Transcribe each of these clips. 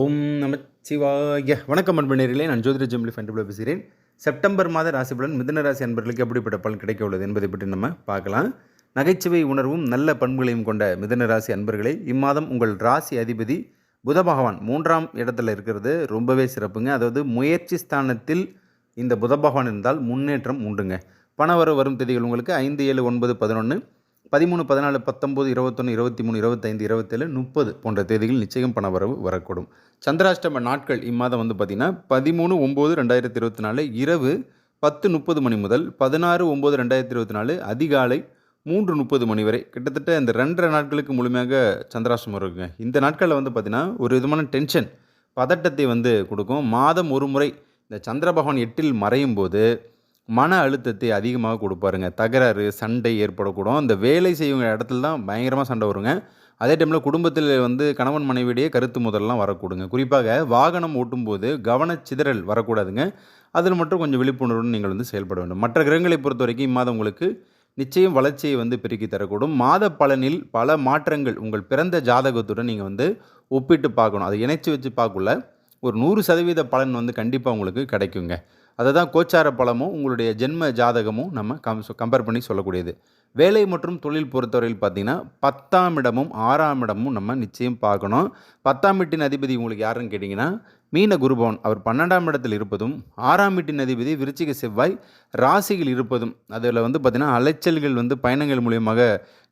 ஓம் நமச்சிவாய. வணக்கம் அன்பனர்களே நான் ஜோதிட ஜெமிலி ஃபண்டபிள் பேசுகிறேன். செப்டம்பர் மாத ராசிபலன் மிதன ராசி அன்பர்களுக்கு எப்படிப்பட்ட பலன் கிடைக்க உள்ளது என்பதை பற்றி நம்ம பார்க்கலாம். நகைச்சுவை உணர்வும் நல்ல பண்புகளையும் கொண்ட மிதன ராசி அன்பர்களே இம்மாதம் உங்கள் ராசி அதிபதி புத பகவான் மூன்றாம் இடத்துல இருக்கிறது. ரொம்பவே சிறப்புங்க. அதாவது முயற்சி ஸ்தானத்தில் இந்த புத பகவான் இருந்தால் முன்னேற்றம் உண்டுங்க. பணவரவு வரும் தேதிகள் உங்களுக்கு ஐந்து ஏழு ஒன்பது பதினொன்று பதிமூணு பதினாலு பத்தொம்போது இருபத்தொன்று இருபத்தி மூணு இருபத்தைந்து இருபத்தேழு முப்பது போன்ற தேதிகள் நிச்சயம் பணவரவு வரக்கூடும். சந்திராஷ்டம நாட்கள் இம்மாதம் வந்து பார்த்திங்கன்னா பதிமூணு ஒம்பது ரெண்டாயிரத்தி இருபத்தி நாலு இரவு பத்து முப்பது மணி முதல் பதினாறு ஒம்பது ரெண்டாயிரத்தி இருபத்தி நாலு அதிகாலை மூன்று முப்பது மணி வரை. கிட்டத்தட்ட இந்த ரெண்டரை நாட்களுக்கு முழுமையாக சந்திராஷ்டமம் இருக்குங்க. இந்த நாட்களில் வந்து பார்த்திங்கன்னா ஒரு விதமான டென்ஷன் பதட்டத்தை வந்து கொடுக்கும். மாதம் ஒரு முறை இந்த சந்திர பகவான் எட்டில் மறையும் போது மன அழுத்தத்தை அதிகமாக கொடுப்பாருங்க. தகராறு சண்டை ஏற்படக்கூடும். இந்த வேலை செய்யுங்க இடத்துல தான் பயங்கரமாக சண்டை வருங்க. அதே டைமில் குடும்பத்தில் வந்து கணவன் மனைவியிடையே கருத்து முதல்லாம் வரக்கூடுங்க. குறிப்பாக வாகனம் ஓட்டும்போது கவனச்சிதறல் வரக்கூடாதுங்க. அதில் மட்டும் கொஞ்சம் விழிப்புணர்வுடன் நீங்கள் வந்து செயல்பட வேண்டும். மற்ற கிரகங்களை பொறுத்த வரைக்கும் இம்மாதம் உங்களுக்கு நிச்சயம் வளர்ச்சியை வந்து பெருக்கி தரக்கூடும். மாத பலனில் பல மாற்றங்கள் உங்கள் பிறந்த ஜாதகத்துடன் நீங்கள் வந்து ஒப்பிட்டு பார்க்கணும். அதை இணைச்சி வச்சு பார்க்கல ஒரு நூறு சதவீத பலன் வந்து கண்டிப்பாக உங்களுக்கு கிடைக்குங்க. அதை தான் கோச்சார பலமும் உங்களுடைய ஜென்ம ஜாதகமும் நம்ம கம் கம்பேர் பண்ணி சொல்லக்கூடியது. வேலை மற்றும் தொழில் பொறுத்தவரையில் பார்த்தீங்கன்னா பத்தாம் இடமும் ஆறாம் இடமும் நம்ம நிச்சயம் பார்க்கணும். பத்தாம் வீட்டின் அதிபதி உங்களுக்கு யாருன்னு கேட்டிங்கன்னா மீன குருபவன். அவர் பன்னெண்டாம் இடத்தில் இருப்பதும் ஆறாம் வீட்டின் அதிபதி விருச்சிக செவ்வாய் ராசியில் இருப்பதும் அதில் வந்து பார்த்திங்கன்னா அலைச்சல்கள் வந்து பயணங்கள் மூலியமாக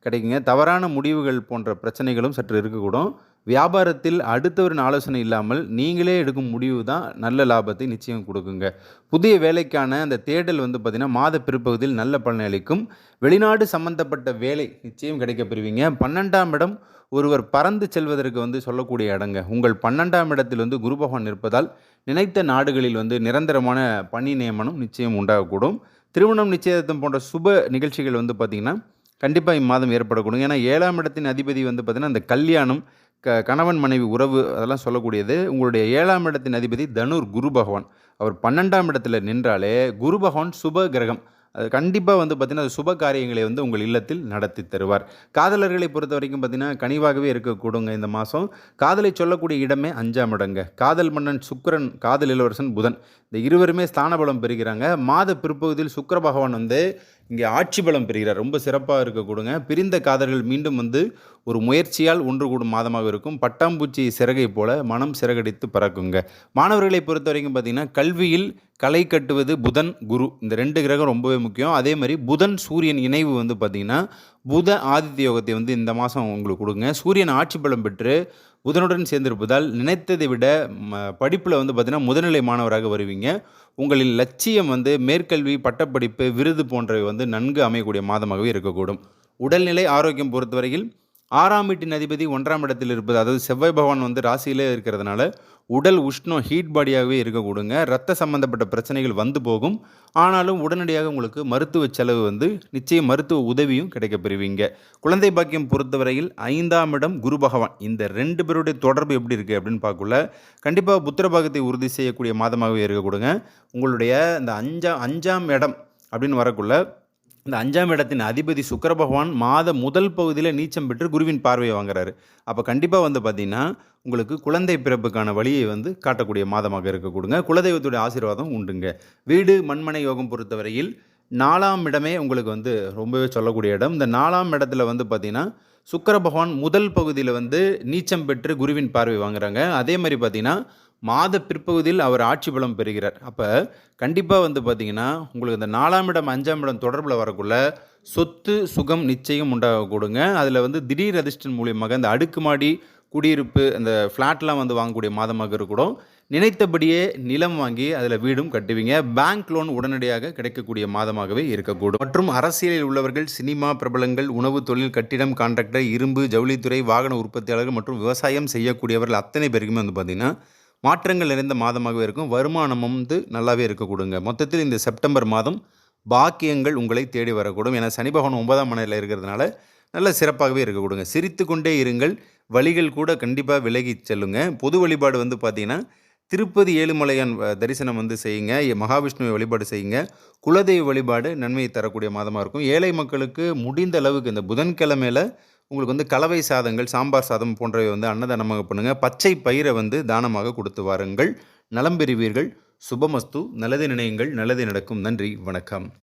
கிடைக்குங்க. தவறான முடிவுகள் போன்ற பிரச்சனைகளும் சற்று இருக்கக்கூடும். வியாபாரத்தில் அடுத்தவரின் ஆலோசனை இல்லாமல் நீங்களே எடுக்கும் முடிவு தான் நல்ல லாபத்தை நிச்சயம் கொடுக்குங்க. புதிய வேலைக்கான அந்த தேடல் வந்து பார்த்திங்கன்னா மாத பிற்பகுதியில் நல்ல பலனை அளிக்கும். வெளிநாடு சம்பந்தப்பட்ட வேலை நிச்சயம் கிடைக்க பெறுவீங்க. பன்னெண்டாம் இடம் ஒருவர் பறந்து செல்வதற்கு வந்து சொல்லக்கூடிய இடங்க. உங்கள் பன்னெண்டாம் இடத்தில் வந்து குரு பகவான் இருப்பதால் நினைத்த நாடுகளில் வந்து நிரந்தரமான பணி நியமனம் நிச்சயம் உண்டாகக்கூடும். திருமணம் நிச்சயதம் போன்ற சுப நிகழ்ச்சிகள் வந்து பார்த்திங்கன்னா கண்டிப்பாக இம்மாதம் ஏற்படக்கூடும். ஏன்னா ஏழாம் இடத்தின் அதிபதி வந்து பார்த்திங்கன்னா அந்த கல்யாணம் க கணவன் மனைவி உறவு அதெல்லாம் சொல்லக்கூடியது. உங்களுடைய ஏழாம் இடத்தின் அதிபதி தனுர் குரு பகவான். அவர் பன்னெண்டாம் இடத்துல நின்றாலே குரு பகவான் சுப கிரகம். அது கண்டிப்பாக வந்து பார்த்திங்கன்னா அது சுப காரியங்களை வந்து உங்கள் இல்லத்தில் நடத்தி தருவார். காதலர்களை பொறுத்த வரைக்கும் பார்த்திங்கன்னா கனிவாகவே இருக்கக்கூடுங்க இந்த மாதம் காதலை சொல்லக்கூடிய இடமே அஞ்சாம் இடங்க. காதல் மன்னன் சுக்கரன் காதல் இளவரசன் புதன். இந்த இருவருமே ஸ்தானபலம் பெறுகிறாங்க. மாத பிற்பகுதியில் சுக்கர பகவான் வந்து இங்கே ஆட்சி பலம் பெறுகிறார். ரொம்ப சிறப்பாக இருக்க கொடுங்க. பிரிந்த காதல்கள் மீண்டும் வந்து ஒரு முயற்சியால் ஒன்று கூடும் மாதமாக இருக்கும். பட்டாம்பூச்சி சிறகை போல மனம் சிறகடித்து பறக்குங்க. மாணவர்களை பொறுத்த வரைக்கும் பார்த்திங்கன்னா கல்வியில் களை கட்டுவது புதன் குரு. இந்த ரெண்டு கிரகம் ரொம்பவே முக்கியம். அதே மாதிரி புதன் சூரியன் இணைவு வந்து பார்த்திங்கன்னா புத ஆதித்ய யோகத்தை வந்து இந்த மாதம் உங்களுக்கு கொடுங்க. சூரியன் ஆட்சி பலம் பெற்று புதனுடன் சேர்ந்திருப்பதால் நினைத்ததை விட படிப்பில் வந்து பார்த்திங்கன்னா முதுநிலை மாணவராக வருவீங்க. உங்களின் லட்சியம் வந்து மேற்கல்வி பட்டப்படிப்பு விருது போன்றவை வந்து நன்கு அமையக்கூடிய மாதமாகவே இருக்கக்கூடும். உடல்நிலை ஆரோக்கியம் பொறுத்தவரையில் ஆறாம் வீட்டின் அதிபதி ஒன்றாம் இடத்தில் இருப்பது அதாவது செவ்வாய் பகவான் வந்து ராசியிலே இருக்கிறதுனால உடல் உஷ்ணம் ஹீட் பாடியாகவே இருக்கக்கூடுங்க ரத்த சம்பந்தப்பட்ட பிரச்சனைகள் வந்து போகும். ஆனாலும் உடனடியாக உங்களுக்கு மருத்துவ செலவு வந்து நிச்சயம் மருத்துவ உதவியும் கிடைக்கப்பெறுவீங்க குழந்தை பாக்கியம் பொறுத்தவரையில் ஐந்தாம் இடம் குரு பகவான். இந்த ரெண்டு பேருடைய தொடர்பு எப்படி இருக்குது அப்படின்னு பார்க்கல கண்டிப்பாக புத்திர பாகத்தை உறுதி செய்யக்கூடிய மாதமாகவே இருக்கக்கூடுங்க உங்களுடைய இந்த அஞ்சா அஞ்சாம் இடம் அப்படின்னு வரக்குள்ள இந்த அஞ்சாம் இடத்தின் அதிபதி சுக்கர பகவான் மாத முதல் பகுதியில் நீச்சம் பெற்று குருவின் பார்வையை வாங்குறாரு. அப்போ கண்டிப்பாக வந்து பார்த்திங்கன்னா உங்களுக்கு குழந்தை பிறப்புக்கான வழியை வந்து காட்டக்கூடிய மாதமாக இருக்க கொடுங்க. குலதெய்வத்துடைய ஆசீர்வாதம் உண்டுங்க. வீடு மண்மனை யோகம் பொறுத்தவரையில் நாலாம் இடமே உங்களுக்கு வந்து ரொம்பவே சொல்லக்கூடிய இடம். இந்த நாலாம் இடத்துல வந்து பார்த்திங்கன்னா சுக்கர பகவான் முதல் பகுதியில் வந்து நீச்சம் பெற்று குருவின் பார்வை வாங்குறாங்க. அதே மாதிரி பார்த்திங்கன்னா மாத பிற்பகுதியில் அவர் ஆட்சி பலம் பெறுகிறார். அப்போ கண்டிப்பாக வந்து பார்த்திங்கன்னா உங்களுக்கு இந்த நாலாம் இடம் அஞ்சாம் இடம் தொடர்பில் வரக்குள்ள சொத்து சுகம் நிச்சயம் உண்டாகக்கூடுங்க அதில் வந்து திடீர் அதிர்ஷ்டன் மூலியமாக இந்த அடுக்குமாடி குடியிருப்பு அந்த ஃப்ளாட்லாம் வந்து வாங்கக்கூடிய மாதமாக இருக்கக்கூடும் நினைத்தபடியே நிலம் வாங்கி அதில் வீடும் கட்டுவீங்க. பேங்க் லோன் உடனடியாக கிடைக்கக்கூடிய மாதமாகவே இருக்கக்கூடும். மற்றும் அரசியலில் உள்ளவர்கள் சினிமா பிரபலங்கள் உணவு தொழில் கட்டிடம் கான்ட்ராக்டர் இரும்பு ஜவுளித்துறை வாகன உற்பத்தியாளர்கள் மற்றும் விவசாயம் செய்யக்கூடியவர்கள் அத்தனை பேருக்குமே வந்து பார்த்திங்கன்னா மாற்றங்கள் நிறைந்த மாதமாகவே இருக்கும். வருமானமும் வந்து நல்லாவே இருக்கக்கூடுங்க மொத்தத்தில் இந்த செப்டம்பர் மாதம் பாக்கியங்கள் உங்களை தேடி வரக்கூடும். ஏன்னா சனி பகவான் ஒன்பதாம் மனையில் இருக்கிறதுனால நல்ல சிறப்பாகவே இருக்கக்கூடுங்க சிரித்து கொண்டே இருங்கள். வழிகள் கூட கண்டிப்பாக விலகி செல்லுங்க. பொது வழிபாடு வந்து பார்த்திங்கன்னா திருப்பதி ஏழுமலையான் தரிசனம் வந்து செய்யுங்க. மகாவிஷ்ணுவை வழிபாடு செய்யுங்க. குலதெய்வ வழிபாடு நன்மையை தரக்கூடிய மாதமாக இருக்கும். ஏழை மக்களுக்கு முடிந்த அளவுக்கு இந்த புதன்கிழமையில் உங்களுக்கு வந்து கலவை சாதங்கள் சாம்பார் சாதம் போன்றவை வந்து அன்னதானமாக பண்ணுங்கள் பச்சை பயிரை வந்து தானமாக கொடுத்து வாருங்கள். நலம் பெறுவீர்கள். சுபமஸ்து. நல்லது நினையுங்கள். நல்லது நடக்கும். நன்றி. வணக்கம்.